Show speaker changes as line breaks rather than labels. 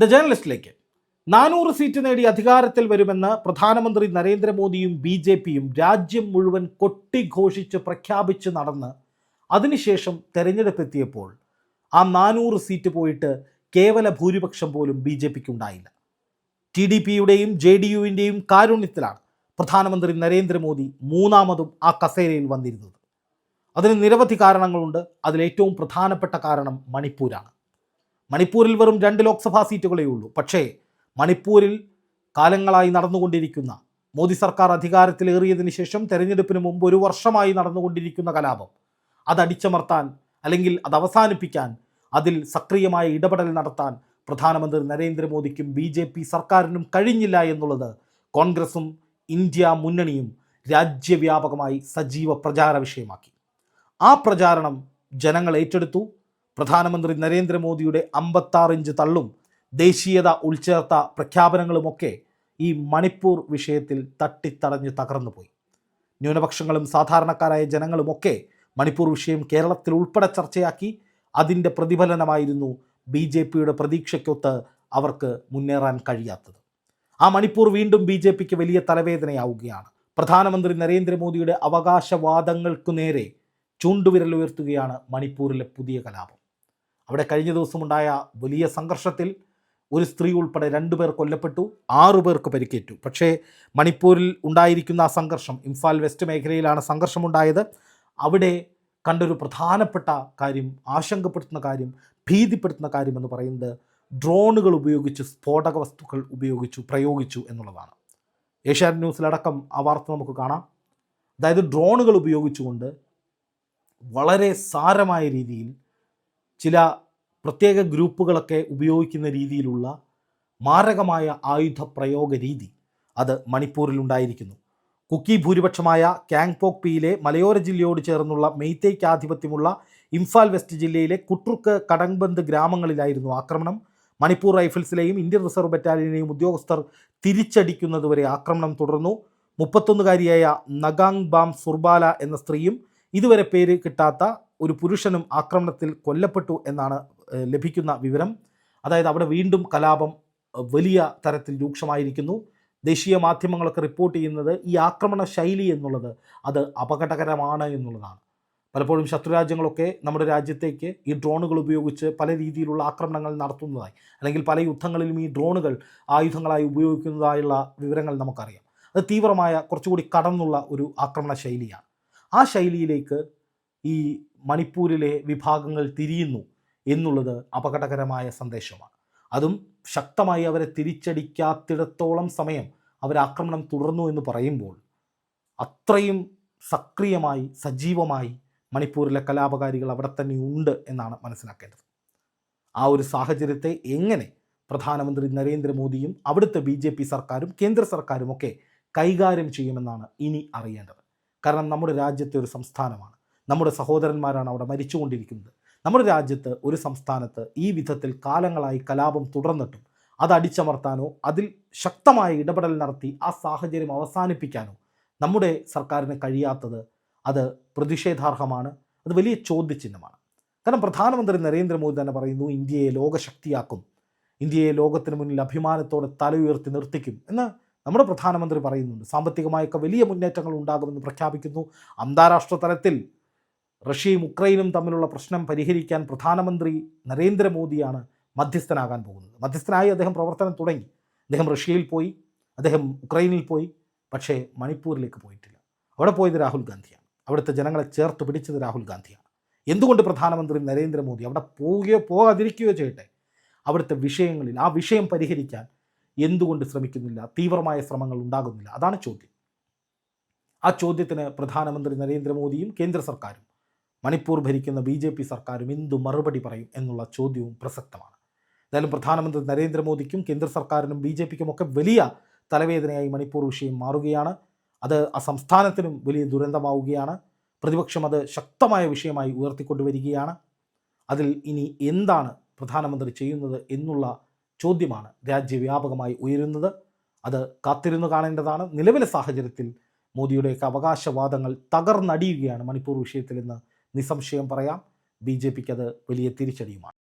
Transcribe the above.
The ജേർണലിസ്റ്റിലേക്ക്. നാനൂറ് seat നേടി അധികാരത്തിൽ വരുമെന്ന് പ്രധാനമന്ത്രി നരേന്ദ്രമോദിയും ബി ജെ പിയും രാജ്യം മുഴുവൻ കൊട്ടിഘോഷിച്ച് പ്രഖ്യാപിച്ച് നടന്ന് അതിനുശേഷം തെരഞ്ഞെടുപ്പെത്തിയപ്പോൾ ആ നാനൂറ് സീറ്റ് പോയിട്ട് കേവല ഭൂരിപക്ഷം പോലും ബി ജെ പിക്ക് ഉണ്ടായില്ല ടി ഡി പിയുടെയും ജെ ഡി യുവിന്റെയും കാരുണ്യത്തിലാണ് പ്രധാനമന്ത്രി നരേന്ദ്രമോദി മൂന്നാമതും ആ കസേരയിൽ വന്നിരുന്നത്. അതിന് നിരവധി കാരണങ്ങളുണ്ട്. അതിലേറ്റവും പ്രധാനപ്പെട്ട കാരണം മണിപ്പൂരാണ്. മണിപ്പൂരിൽ വെറും രണ്ട് ലോക്സഭാ സീറ്റുകളേ ഉള്ളൂ. പക്ഷേ മണിപ്പൂരിൽ കാലങ്ങളായി നടന്നുകൊണ്ടിരിക്കുന്ന മോദി സർക്കാർ അധികാരത്തിലേറിയതിന് ശേഷം തെരഞ്ഞെടുപ്പിന് മുമ്പ് ഒരു വർഷമായി നടന്നുകൊണ്ടിരിക്കുന്ന കലാപം അത് അടിച്ചമർത്താൻ അല്ലെങ്കിൽ അത് അവസാനിപ്പിക്കാൻ അതിൽ സക്രിയമായ ഇടപെടൽ നടത്താൻ പ്രധാനമന്ത്രി നരേന്ദ്രമോദിക്കും ബി ജെ പി സർക്കാരിനും കഴിഞ്ഞില്ല എന്നുള്ളത് കോൺഗ്രസും ഇന്ത്യ മുന്നണിയും രാജ്യവ്യാപകമായി സജീവ പ്രചാര വിഷയമാക്കി. ആ പ്രചാരണം ജനങ്ങൾ ഏറ്റെടുത്തു. പ്രധാനമന്ത്രി നരേന്ദ്രമോദിയുടെ അമ്പത്താറ് ഇഞ്ച് തള്ളും ദേശീയത ഉൾച്ചേർത്ത പ്രഖ്യാപനങ്ങളുമൊക്കെ ഈ മണിപ്പൂർ വിഷയത്തിൽ തട്ടിത്തടഞ്ഞ് തകർന്നുപോയി. ന്യൂനപക്ഷങ്ങളും സാധാരണക്കാരായ ജനങ്ങളുമൊക്കെ മണിപ്പൂർ വിഷയം കേരളത്തിൽ ഉൾപ്പെടെ ചർച്ചയാക്കി അതിന്റെ പ്രതിഫലനമായിരുന്നു ബി ജെ പിയുടെ പ്രതീക്ഷയ്ക്കൊത്ത് അവർക്ക് മുന്നേറാൻ കഴിയാത്തത്. ആ മണിപ്പൂർ വീണ്ടും ബി ജെ പിക്ക് വലിയ തലവേദനയാവുകയാണ്. പ്രധാനമന്ത്രി നരേന്ദ്രമോദിയുടെ അവകാശവാദങ്ങൾക്കു നേരെ ചൂണ്ടുവിരലുയർത്തുകയാണ് മണിപ്പൂരിലെ പുതിയ കലാപം. അവിടെ കഴിഞ്ഞ ദിവസമുണ്ടായ വലിയ സംഘർഷത്തിൽ ഒരു സ്ത്രീ ഉൾപ്പെടെ രണ്ടു പേർ കൊല്ലപ്പെട്ടു ആറു പേർക്ക് പരിക്കേറ്റു. പക്ഷേ മണിപ്പൂരിൽ ഉണ്ടായിരിക്കുന്ന ആ സംഘർഷം ഇംഫാൽ വെസ്റ്റ് മേഖലയിലാണ് സംഘർഷമുണ്ടായത്. അവിടെ കണ്ടൊരു പ്രധാനപ്പെട്ട കാര്യം ആശങ്കപ്പെടുത്തുന്ന കാര്യം ഭീതിപ്പെടുത്തുന്ന കാര്യം എന്ന് പറയുന്നത് ഡ്രോണുകൾ ഉപയോഗിച്ച് സ്ഫോടക വസ്തുക്കൾ ഉപയോഗിച്ചു പ്രയോഗിച്ചു എന്നുള്ളതാണ്. ഏഷ്യാനെറ്റ് ന്യൂസിലടക്കം ആ വാർത്ത നമുക്ക് കാണാം. അതായത് ഡ്രോണുകൾ ഉപയോഗിച്ചുകൊണ്ട് വളരെ സാരമായ രീതിയിൽ ചില പ്രത്യേക ഗ്രൂപ്പുകളൊക്കെ ഉപയോഗിക്കുന്ന രീതിയിലുള്ള മാരകമായ ആയുധ പ്രയോഗ രീതി അത് മണിപ്പൂരിൽ ഉണ്ടായിരിക്കുന്നു. കുക്കി ഭൂരിപക്ഷമായ കാങ്പോക് പിയിലെ മലയോര ജില്ലയോട് ചേർന്നുള്ള മെയ്തേയ്ക്ക് ആധിപത്യമുള്ള ഇംഫാൽ വെസ്റ്റ് ജില്ലയിലെ കുട്രുക്ക് കടങ്ബന്ദ് ഗ്രാമങ്ങളിലായിരുന്നു ആക്രമണം. മണിപ്പൂർ റൈഫിൾസിലെയും ഇന്ത്യൻ റിസർവ് ബറ്റാലിയനെയും ഉദ്യോഗസ്ഥർ തിരിച്ചടിക്കുന്നതുവരെ ആക്രമണം തുടർന്നു. മുപ്പത്തൊന്നുകാരിയായ നഗാങ് ബാം സുർബാല എന്ന സ്ത്രീയും ഇതുവരെ പേര് കിട്ടാത്ത ഒരു പുരുഷനും ആക്രമണത്തിൽ കൊല്ലപ്പെട്ടു എന്നാണ് ലഭിക്കുന്ന വിവരം. അതായത് അവിടെ വീണ്ടും കലാപം വലിയ തരത്തിൽ രൂക്ഷമായിരിക്കുന്നു. ദേശീയ മാധ്യമങ്ങളൊക്കെ റിപ്പോർട്ട് ചെയ്യുന്നത് ഈ ആക്രമണ ശൈലി എന്നുള്ളത് അത് അപകടകരമാണ് എന്നുള്ളതാണ്. പലപ്പോഴും ശത്രുരാജ്യങ്ങളൊക്കെ നമ്മുടെ രാജ്യത്തേക്ക് ഈ ഡ്രോണുകൾ ഉപയോഗിച്ച് പല രീതിയിലുള്ള ആക്രമണങ്ങൾ നടത്തുന്നതായി അല്ലെങ്കിൽ പല യുദ്ധങ്ങളിലും ഈ ഡ്രോണുകൾ ആയുധങ്ങളായി ഉപയോഗിക്കുന്നതായുള്ള വിവരങ്ങൾ നമുക്കറിയാം. അത് തീവ്രമായ കുറച്ചുകൂടി കടന്നുള്ള ഒരു ആക്രമണ ശൈലിയാണ്. ആ ശൈലിയിലേക്ക് ഈ മണിപ്പൂരിലെ വിഭാഗങ്ങൾ തിരിയുന്നു എന്നുള്ളത് അപകടകരമായ സന്ദേശമാണ്. അതും ശക്തമായി അവരെ തിരിച്ചടിക്കാത്തിടത്തോളം സമയം അവരാക്രമണം തുടർന്നു എന്ന് പറയുമ്പോൾ അത്രയും സക്രിയമായി സജീവമായി മണിപ്പൂരിലെ കലാപകാരികൾ അവിടെ തന്നെ ഉണ്ട് എന്നാണ് മനസ്സിലാക്കേണ്ടത്. ആ ഒരു സാഹചര്യത്തെ എങ്ങനെ പ്രധാനമന്ത്രി നരേന്ദ്രമോദിയും അവിടുത്തെ ബി ജെ പി സർക്കാരും കേന്ദ്ര സർക്കാരും ഒക്കെ കൈകാര്യം ചെയ്യുമെന്നാണ് ഇനി അറിയേണ്ടത്. കാരണം നമ്മുടെ രാജ്യത്തെ ഒരു സംസ്ഥാനമാണ്. നമ്മുടെ സഹോദരന്മാരാണ് അവിടെ മരിച്ചുകൊണ്ടിരിക്കുന്നത്. നമ്മുടെ രാജ്യത്ത് ഒരു സംസ്ഥാനത്ത് ഈ വിധത്തിൽ കാലങ്ങളായി കലാപം തുടർന്നിട്ടും അത് അടിച്ചമർത്താനോ അതിൽ ശക്തമായ ഇടപെടൽ നടത്തി ആ സാഹചര്യം അവസാനിപ്പിക്കാനോ നമ്മുടെ സർക്കാരിന് കഴിയാത്തത് അത് പ്രതിഷേധാർഹമാണ് അത് വലിയ ചോദ്യചിഹ്നമാണ്. കാരണം പ്രധാനമന്ത്രി നരേന്ദ്രമോദി തന്നെ പറയുന്നു ഇന്ത്യയെ ലോകശക്തിയാക്കും. ഇന്ത്യയെ ലോകത്തിന് മുന്നിൽ അഭിമാനത്തോടെ തല ഉയർത്തി നിർത്തിക്കും എന്ന് നമ്മുടെ പ്രധാനമന്ത്രി പറയുന്നുണ്ട്. സാമ്പത്തികമായൊക്കെ വലിയ മുന്നേറ്റങ്ങൾ ഉണ്ടാകുമെന്ന് പ്രഖ്യാപിക്കുന്നു. അന്താരാഷ്ട്ര തലത്തിൽ റഷ്യയും ഉക്രൈനും തമ്മിലുള്ള പ്രശ്നം പരിഹരിക്കാൻ പ്രധാനമന്ത്രി നരേന്ദ്രമോദിയാണ് മധ്യസ്ഥനാകാൻ പോകുന്നത്. മധ്യസ്ഥനായി അദ്ദേഹം പ്രവർത്തനം തുടങ്ങി. അദ്ദേഹം റഷ്യയിൽ പോയി അദ്ദേഹം ഉക്രൈനിൽ പോയി പക്ഷേ മണിപ്പൂരിലേക്ക് പോയിട്ടില്ല. അവിടെ പോയത് രാഹുൽ ഗാന്ധിയാണ്. അവിടുത്തെ ജനങ്ങളെ ചേർത്ത് പിടിച്ചത് രാഹുൽ ഗാന്ധിയാണ്. എന്തുകൊണ്ട് പ്രധാനമന്ത്രി നരേന്ദ്രമോദി അവിടെ പോവുകയോ പോകാതിരിക്കുകയോ ചെയ്യട്ടെ? അവിടുത്തെ വിഷയങ്ങളിൽ ആ വിഷയം പരിഹരിക്കാൻ എന്തുകൊണ്ട് ശ്രമിക്കുന്നില്ല? തീവ്രമായ ശ്രമങ്ങൾ ഉണ്ടാകുന്നില്ല? അതാണ് ചോദ്യം. ആ ചോദ്യത്തിന് പ്രധാനമന്ത്രി നരേന്ദ്രമോദിയും കേന്ദ്ര സർക്കാരും മണിപ്പൂർ ഭരിക്കുന്ന ബി ജെ പി സർക്കാരും എന്തു മറുപടി പറയും എന്നുള്ള ചോദ്യവും പ്രസക്തമാണ്. എന്തായാലും പ്രധാനമന്ത്രി നരേന്ദ്രമോദിക്കും കേന്ദ്ര സർക്കാരിനും ബി ജെ പിക്കുമൊക്കെ വലിയ തലവേദനയായി മണിപ്പൂർ വിഷയം മാറുകയാണ്. അത് ആ സംസ്ഥാനത്തിനും വലിയ ദുരന്തമാവുകയാണ്. പ്രതിപക്ഷം അത് ശക്തമായ വിഷയമായി ഉയർത്തിക്കൊണ്ടുവരികയാണ്. അതിൽ ഇനി എന്താണ് പ്രധാനമന്ത്രി ചെയ്യുന്നത് എന്നുള്ള ചോദ്യമാണ് രാജ്യവ്യാപകമായി ഉയരുന്നത്. അത് കാത്തിരുന്നു കാണേണ്ടതാണ്. നിലവിലെ സാഹചര്യത്തിൽ മോദിയുടെയൊക്കെ അവകാശവാദങ്ങൾ തകർന്നടിയുകയാണ് മണിപ്പൂർ വിഷയത്തിൽ എന്ന് നിസ്സംശയം പറയാം. ബി ജെ പിക്ക് അത് വലിയ തിരിച്ചടിയുമാണ്.